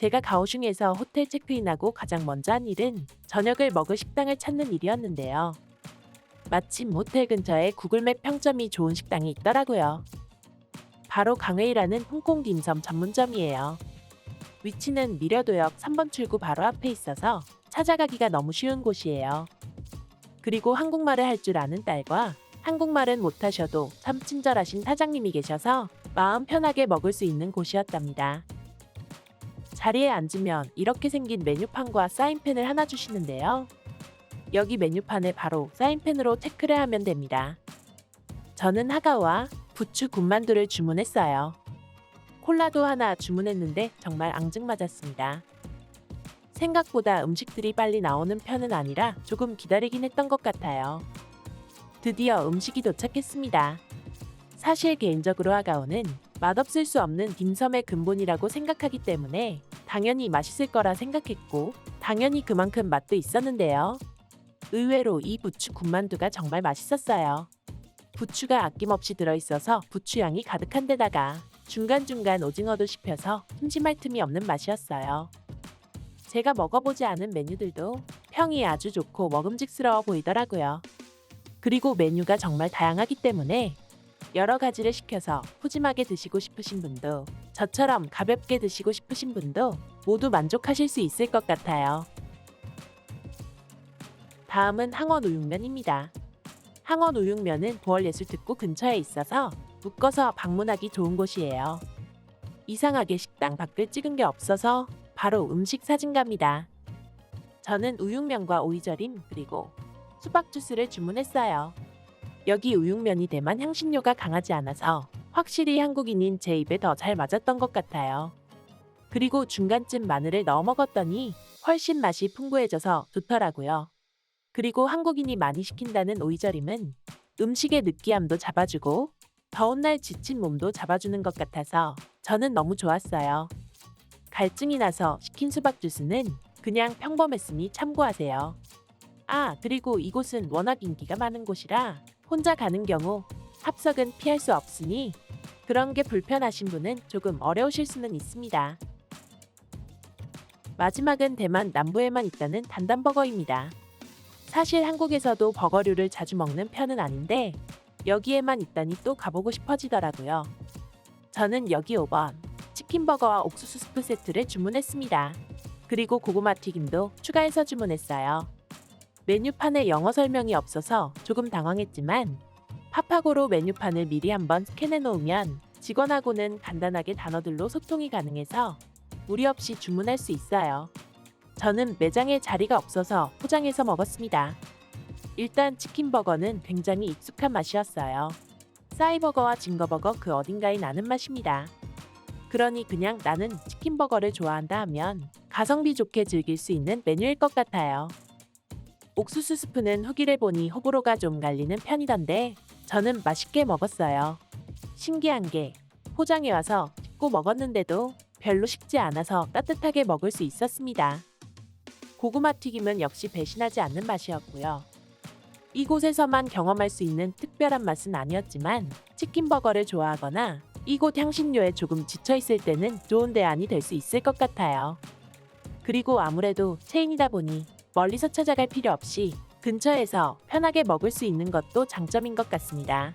제가 가오슝에서 호텔 체크인하고 가장 먼저 한 일은 저녁을 먹을 식당을 찾는 일이었는데요. 마침 호텔 근처에 구글맵 평점이 좋은 식당이 있더라고요. 바로 강웨이라는 홍콩 딤섬 전문점이에요. 위치는 미려도역 3번 출구 바로 앞에 있어서 찾아가기가 너무 쉬운 곳이에요. 그리고 한국말을 할 줄 아는 딸과 한국말은 못하셔도 참 친절하신 사장님이 계셔서 마음 편하게 먹을 수 있는 곳이었답니다. 자리에 앉으면 이렇게 생긴 메뉴판과 사인펜을 하나 주시는데요. 여기 메뉴판에 바로 사인펜으로 체크를 하면 됩니다. 저는 하가와 부추 군만두를 주문했어요. 콜라도 하나 주문했는데 정말 앙증맞았습니다. 생각보다 음식들이 빨리 나오는 편은 아니라 조금 기다리긴 했던 것 같아요. 드디어 음식이 도착했습니다. 사실 개인적으로 하가오는 맛없을 수 없는 딤섬의 근본이라고 생각하기 때문에 당연히 맛있을 거라 생각했고 당연히 그만큼 맛도 있었는데요. 의외로 이 부추 군만두가 정말 맛있었어요. 부추가 아낌없이 들어있어서 부추향이 가득한 데다가 중간중간 오징어도 씹혀서 심심할 틈이 없는 맛이었어요. 제가 먹어보지 않은 메뉴들도 평이 아주 좋고 먹음직스러워 보이더라고요. 그리고 메뉴가 정말 다양하기 때문에 여러 가지를 시켜서 푸짐하게 드시고 싶으신 분도 저처럼 가볍게 드시고 싶으신 분도 모두 만족하실 수 있을 것 같아요. 다음은 항원 우육면입니다. 항원 우육면은 보월예술특구 근처에 있어서 묶어서 방문하기 좋은 곳이에요. 이상하게 식당 밖을 찍은 게 없어서 바로 음식 사진 갑니다. 저는 우육면과 오이절임 그리고 수박 주스를 주문했어요. 여기 우육면이 대만 향신료가 강하지 않아서 확실히 한국인인 제 입에 더 잘 맞았던 것 같아요. 그리고 중간쯤 마늘을 넣어 먹었더니 훨씬 맛이 풍부해져서 좋더라고요. 그리고 한국인이 많이 시킨다는 오이절임은 음식의 느끼함도 잡아주고 더운 날 지친 몸도 잡아주는 것 같아서 저는 너무 좋았어요. 갈증이 나서 시킨 수박 주스는 그냥 평범했으니 참고하세요. 아, 그리고 이곳은 워낙 인기가 많은 곳이라 혼자 가는 경우 합석은 피할 수 없으니 그런 게 불편하신 분은 조금 어려우실 수는 있습니다. 마지막은 대만 남부에만 있다는 단단버거입니다. 사실 한국에서도 버거류를 자주 먹는 편은 아닌데 여기에만 있다니 또 가보고 싶어지더라고요. 저는 여기 5번 치킨버거와 옥수수 스프 세트를 주문했습니다. 그리고 고구마 튀김도 추가해서 주문했어요. 메뉴판에 영어 설명이 없어서 조금 당황했지만 파파고로 메뉴판을 미리 한번 스캔해 놓으면 직원하고는 간단하게 단어들로 소통이 가능해서 무리 없이 주문할 수 있어요. 저는 매장에 자리가 없어서 포장해서 먹었습니다. 일단 치킨버거는 굉장히 익숙한 맛이었어요. 싸이버거와 징거버거 그 어딘가에 나는 맛입니다. 그러니 그냥 나는 치킨버거를 좋아한다 하면 가성비 좋게 즐길 수 있는 메뉴일 것 같아요. 옥수수 스프는 후기를 보니 호불호가 좀 갈리는 편이던데 저는 맛있게 먹었어요. 신기한 게 포장해 와서 씹고 먹었는데도 별로 식지 않아서 따뜻하게 먹을 수 있었습니다. 고구마 튀김은 역시 배신하지 않는 맛이었고요. 이곳에서만 경험할 수 있는 특별한 맛은 아니었지만 치킨버거를 좋아하거나 이곳 향신료에 조금 지쳐 있을 때는 좋은 대안이 될 수 있을 것 같아요. 그리고 아무래도 체인이다 보니 멀리서 찾아갈 필요 없이 근처에서 편하게 먹을 수 있는 것도 장점인 것 같습니다.